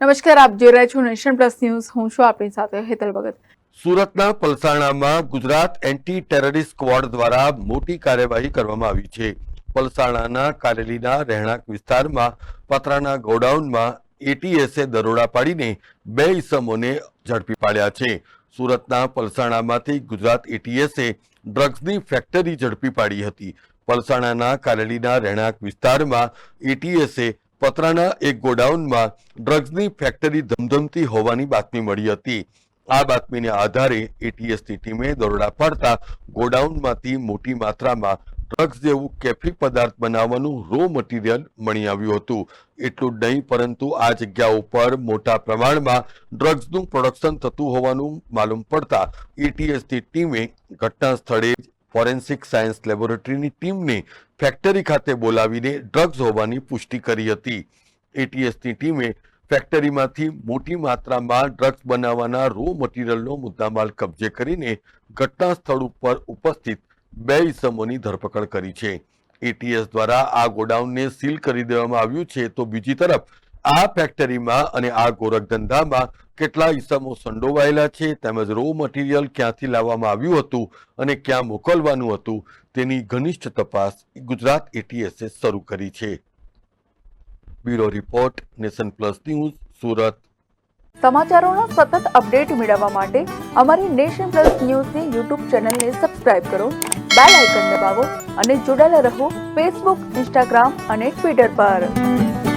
નમસ્કાર, આપ જોઈ રહ્યા છો નેશન પ્લસ ન્યૂઝ. હું છું આપની સાથે હેતલ ભગત. સુરતના પલસાણામાં ગુજરાત એન્ટી ટેરરિસ્ટ સ્ક્વોડ દ્વારા મોટી કાર્યવાહી કરવામાં આવી છે. પલસાણાના કારેલીના રહેણાંક વિસ્તારમાં પતરાના ગોડાઉનમાં એટીએસે દરોડા પાડીને બે ઇસમોને ઝડપી પાડ્યા છે. સુરતના પલસાણામાંથી ગુજરાત એટીએસે ડ્રગ્સની ફેક્ટરી ઝડપી પાડી હતી. પલસાણાના કારેલીના રહેણાંક વિસ્તારમાં એટીએસે પતરાના એક ગોડાઉનમાં ડ્રગ્સની ફેક્ટરી ધમધમતી હોવાની બાતમી મળી હતી. આ બાતમીને આધારે એટીએસની ટીમે દરોડા પાડતા ગોડાઉનમાંથી મોટી માત્રામાં ડ્રગ્સ જેવું કેફી પદાર્થ બનાવવાનું રો મટીરિયલ મળી આવ્યું હતું. એટલું નહીં, પરંતુ આ જગ્યા ઉપર મોટા પ્રમાણમાં ડ્રગ્સનું પ્રોડક્શન થતું હોવાનું માલુમ પડતા એટીએસની ટીમે ઘટના સ્થળે જ ફોરેન્સિક સાયન્સ લેબોરેટરીની ટીમને ફેક્ટરી ખાતે બોલાવીને ડ્રગ્સ હોવાની પુષ્ટિ કરી હતી. એટીએસની ટીમે ફેક્ટરીમાંથી મોટી માત્રામાં ડ્રગ્સ બનાવવાના રો મટીરિયલનો મુદ્દામાલ કબજે કરીને ઘટના સ્થળ ઉપર ઉપસ્થિત બે ઇસમોની ધરપકડ કરી છે. એટીએસ દ્વારા આ ગોડાઉનને સીલ કરી દેવામાં આવ્યું છે તો બીજી તરફ આ ફેક્ટરીમાં અને આ ગોરખધંધામાં કેટલા ઈસમો સંડોવાયેલા છે, તેમજ રો મટીરિયલ ક્યાંથી લાવવામાં આવ્યું હતું અને ક્યાં મોકલવાનું હતું, તેની ઘનિષ્ઠ તપાસ ગુજરાત એટીએસે શરૂ કરી છે. Bureau report, Nation Plus News, Surat. સમાચારોના સતત અપડેટ મેળવવા માટે અમારી નેશન પ્લસ ન્યૂઝની યુટ્યુબ ચેનલને સબસ્ક્રાઇબ કરો, બેલ આઇકન દબાવો અને જોડાયેલા રહો ફેસબુક ઇન્સ્ટાગ્રામ અને ટ્વિટર પર.